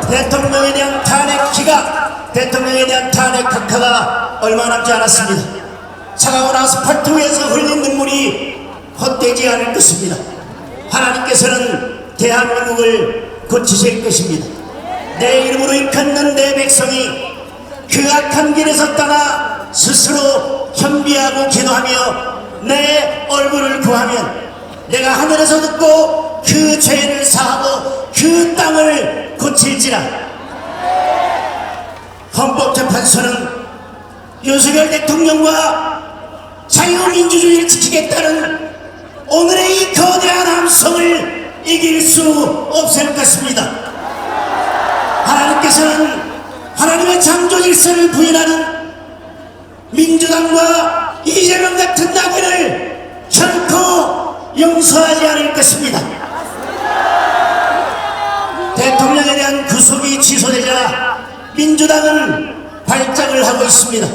대통령에 대한 탄핵기가 대통령에 대한 탄핵 각하가 얼마 남지 않았습니다. 차가운 아스팔트에서 흘린 눈물이 헛되지 않을 것입니다. 하나님께서는 대한민국을 고치실 것입니다. 내 이름으로 일컫는 내 백성이 그 악한 길에서 떠나 스스로 현비하고 기도하며 내 얼굴을 구하면 내가 하늘에서 듣고 그 죄를 사하고 그 땅을 고칠지라 헌법재판소는 윤석열 대통령과 자유민주주의를 지키겠다는 오늘의 이 거대한 함성을 이길 수 없을 것입니다. 하나님께서는 하나님의 창조 질서를 부인하는 민주당과 이재명 같은 결코 용서하지 않을 것입니다. 대통령에 대한 구속이 취소되자 민주당은 발작을 하고 있습니다.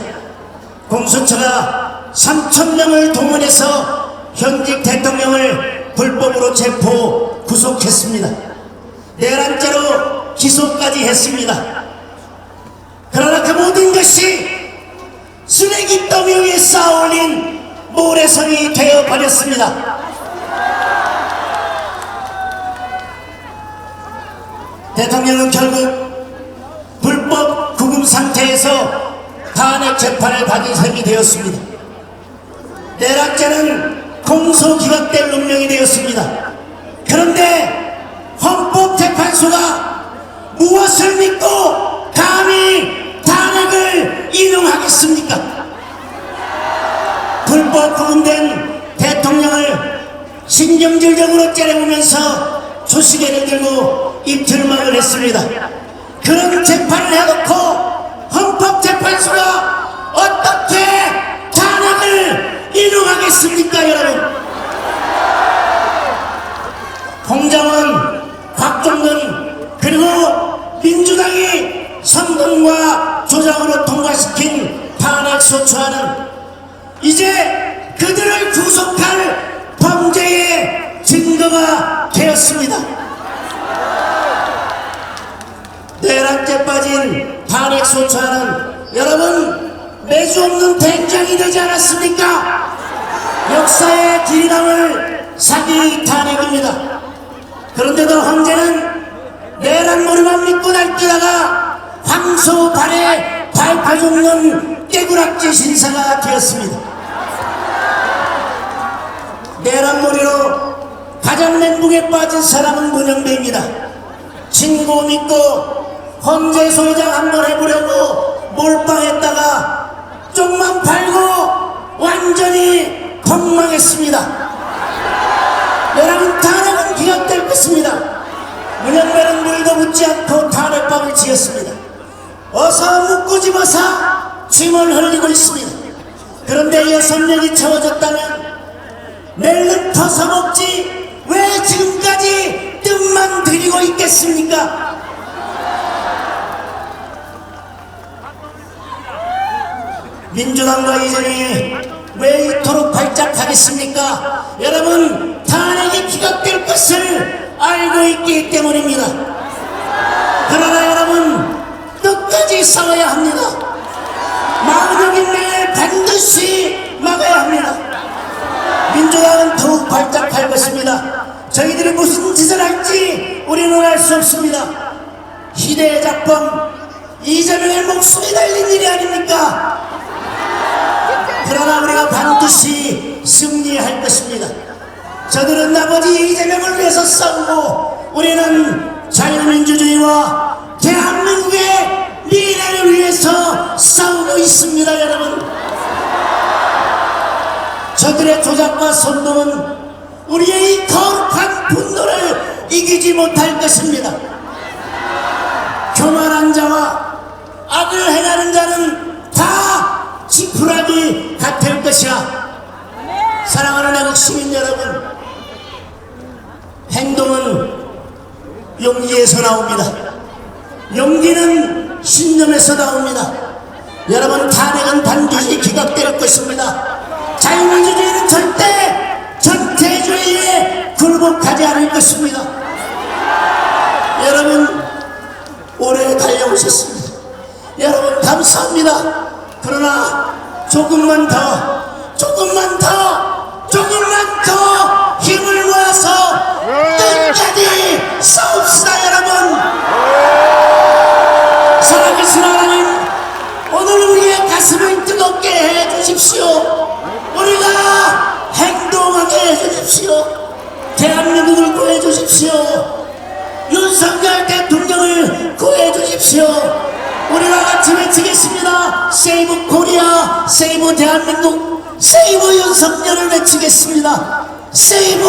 공수처가 3천 명을 동원해서 현직 대통령을 불법으로 체포 구속했습니다. 내란죄로 기소까지 했습니다. 그러나 그 모든 것이 쓰레기 더미 위에 쌓아올린 모래성이 되어버렸습니다. 대통령은 결국 불법 구금 상태에서 탄핵 재판을 받은 셈이 되었습니다. 내란죄는 공소기각될 운명이 되었습니다. 그런데 헌법재판소가 무엇을 믿고 감히 탄핵을 인용하겠습니까? 불법 구금된 대통령을 신경질적으로 째려보면서 조시개를 들고 입틀막을 했습니다. 그런 재판을 해놓고 헌법재판소가 어떻게 탄핵을 인용하겠습니까, 여러분? 홍장원, 곽종근 그리고 민주당이 선동과 조작으로 통과시킨 탄핵 소추안은 이제 그들을 구속할 범죄의 증거가 되었습니다. 내란죄 빠진 탄핵소추안은 여러분 매주 없는 된장이 되지 않았습니까? 역사의 길이남을 사기 탄핵입니다. 그런데도 황제는 내란 머리만 믿고 날뛰다가 황소 발에 밟아 죽는 깨구락지 신사가 되었습니다. 내란 머리로 가장 멘붕에 빠진 사람은 문영배입니다. 친구 믿고 헌재 소장 한번 해보려고 몰빵했다가 쪽만 팔고 완전히 폭망했습니다. 여러분 탄핵은 기각될 것입니다. 문현배는 물도 묻지 않고 탄핵방을 지었습니다. 어서 묻고 집어서 침을 흘리고 있습니다. 그런데 여섯 명이 채워졌다면 멜른 퍼서 먹지 왜 지금까지 뜻만 들이고 있겠습니까? 민주당과 이전이 왜 이토록 발작하겠습니까? 여러분 탄핵이 기각될 것을 알고 있기 때문입니다. 그러나 여러분 끝까지 싸워야 합니다. 매일 반드시 막아야 합니다. 민주당은 더욱 발작할 것입니다. 저희들이 무슨 짓을 할지 우리는 알 수 없습니다. 희대의 작품 이재명의 목숨이 달린 일이 아닙니까? 그러나 우리가 반드시 승리할 것입니다. 저들은 나머지 이재명을 위해서 싸우고 우리는 자유민주주의와 대한민국의 미래를 위해서 싸우고 있습니다, 여러분. 저들의 조작과 선동은 우리의 이 거룩한 분노를 이기지 못할 것입니다. 교만한 자와 악을 행하는 자는 다 지푸라기 같을 것이라. 사랑하는 애국 시민 여러분, 행동은 용기에서 나옵니다. 용기는 신념에서 나옵니다. 여러분 탄핵은 반드시 기각될 것입니다. 자유민주주의는 절대 전체주의에 굴복하지 않을 것입니다. 여러분 오래 달려오셨습니다. 여러분 감사합니다. 그러나 조금만 더, 조금만 더, 조금만 더 힘을 모아서 끝까지 싸웁시다 여러분. 살아계신 하나님, 오늘 우리의 가슴을 뜨겁게 해 주십시오. 우리가 행동하게 해 주십시오. 대한민국을 구해 주십시오. 윤석열 대통령 세이브 대한민국, 세이브 윤석열을 외치겠습니다. 세이브,